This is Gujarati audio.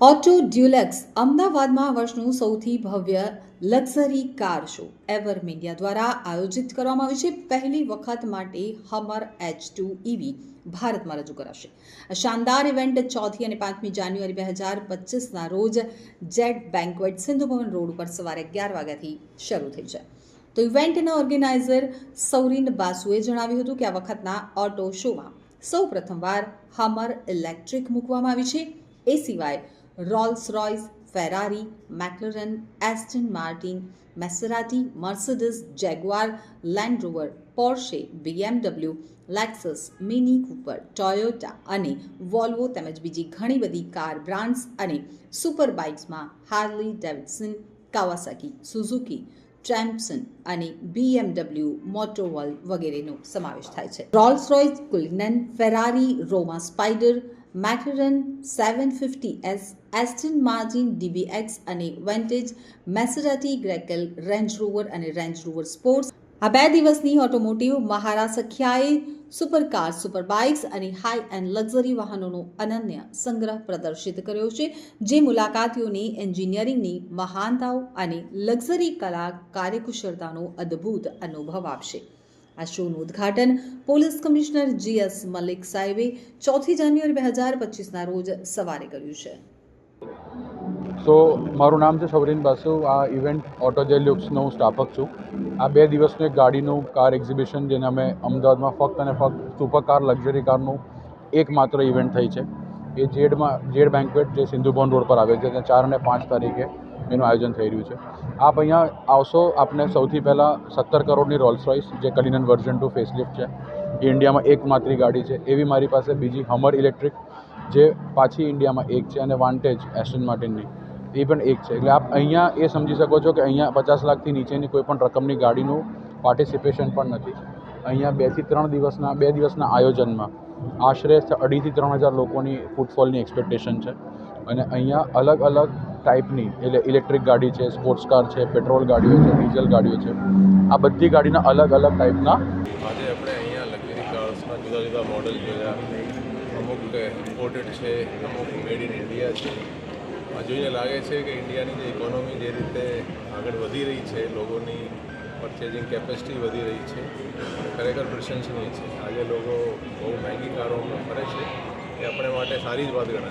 ઓટો ડ્યુલેક્સ અમદાવાદમાં વર્ષનું સૌથી ભવ્ય luxury car show ever media દ્વારા આયોજિત કરવામાં આવ્યું છે. પહેલી વખત માટે હમર એચ ટુ ઇવી ભારતમાં રજૂ કરાશે. શાનદાર ઇવેન્ટ ચોથી અને પાંચમી જાન્યુઆરી બે હજાર પચીસના રોજ jet banquet Sindhu Bhavan road ઉપર સવારે અગિયાર વાગ્યાથી શરૂ થઈ છે. તો ઇવેન્ટના ઓર્ગેનાઇઝર સૌરીન બાસુએ જણાવ્યું હતું કે આ વખતના ઓટો શોમાં સૌ પ્રથમવાર હમર ઇલેક્ટ્રિક મૂકવામાં આવી છે. એ સિવાય Rolls Royce Ferrari McLaren Aston Martin Maserati Mercedes Jaguar Land Rover Porsche BMW Lexus Mini Cooper Toyota અને વોલ્વો તેમજ બીજી ઘણી બધી કાર બ્રાન્ડ્સ અને સુપર બાઇક્સમાં હાર્લી ડેવિડસન કાવાસાકી સુઝુકી ટ્રેમ્પસન અને બીએમડબલ્યુ મોટોવોલ વગેરેનો સમાવેશ થાય છે. Rolls Royce Cullinan Ferrari Roma Spider McLaren seven fifty S Aston Martin DBX અને Vantage Maserati Grecale Range Rover અને રેન્જ રોવર સ્પોર્ટ્સ આ બે દિવસની ઓટોમોટિવ મહારાસખ્યાએ સુપર કાર સુપર બાઇક્સ અને હાઈ એન્ડ લક્ઝરી વાહનોનો અનન્ય સંગ્રહ પ્રદર્શિત કર્યો છે, જે મુલાકાતીઓને એન્જિનિયરિંગની મહાનતાઓ અને લક્ઝરી કલા, કાર્યકુશળતાનો અદ્ભુત અનુભવ આપશે. આ શોનું ઉદ્ઘાટન પોલીસ કમિશનર જીએસ મલિક સાહેબે ચોથી જાન્યુઆરી બે હજાર પચીસના રોજ સવારે કર્યું છે. સો મારું નામ છે સૌરીન બાસુ. આ ઇવેન્ટ ઓટો લુક્સનો હું સ્ટાફક છું. આ બે દિવસનું એક ગાડીનું કાર એક્ઝિબિશન, જેને અમે અમદાવાદમાં ફક્ત અને ફક્ત સુપર કાર, લક્ઝરી કારનું એકમાત્ર ઇવેન્ટ થઈ છે. એ જેડમાં, જેડ બેન્કવેટ જે સિંધુભવન રોડ પર આવે છે, ત્યાં ચાર અને પાંચ તારીખે એનું આયોજન થઈ રહ્યું છે. આપ અહીંયા આવશો, આપને સૌથી પહેલાં સત્તર કરોડની રોલ્સ રોયસ જે કલિનન વર્ઝન ટુ ફેસલિફ્ટ છે, એ ઇન્ડિયામાં એકમાત્ર ગાડી છે. એવી મારી પાસે બીજી હમર ઇલેક્ટ્રિક જે પાછી ઇન્ડિયામાં એક છે અને વાન્ટેજ એસ્ટન માર્ટિનની એ પણ એક છે. એટલે આપ અહીંયા એ સમજી શકો છો કે અહીંયા પચાસ લાખથી નીચેની કોઈ પણ રકમની ગાડીનું પાર્ટિસિપેશન પણ નથી. અહીંયા બેથી ત્રણ દિવસના, બે દિવસના આયોજનમાં આશરે અઢીથી ત્રણ હજાર લોકોની ફૂટફોલની એક્સપેક્ટેશન છે. અને અહીંયા અલગ અલગ ટાઈપની એટલે ઇલેક્ટ્રિક ગાડી છે સ્પોર્ટ્સ કાર છે પેટ્રોલ ગાડીઓ છે ડીઝલ ગાડીઓ છે. આ બધી ગાડીના અલગ અલગ ટાઈપના આજે આપણે અહીંયા લક્ઝરી કાર્સના જુદા જુદા મોડલ જોયા. અમુક ઇમ્પોર્ટેડ છે, અમુક મેડ ઇન ઇન્ડિયા છે. આ જોઈને લાગે છે કે ઇન્ડિયાની જે ઇકોનોમી જે રીતે આગળ વધી રહી છે, લોકોની પરચેઝિંગ કેપેસિટી વધી રહી છે, ખરેખર પ્રશંસનીય છે. આજે લોકો બહુ મહેંગી કારોમાં ફરે છે. એ આપણે માટે સારી જ વાત ગણાય.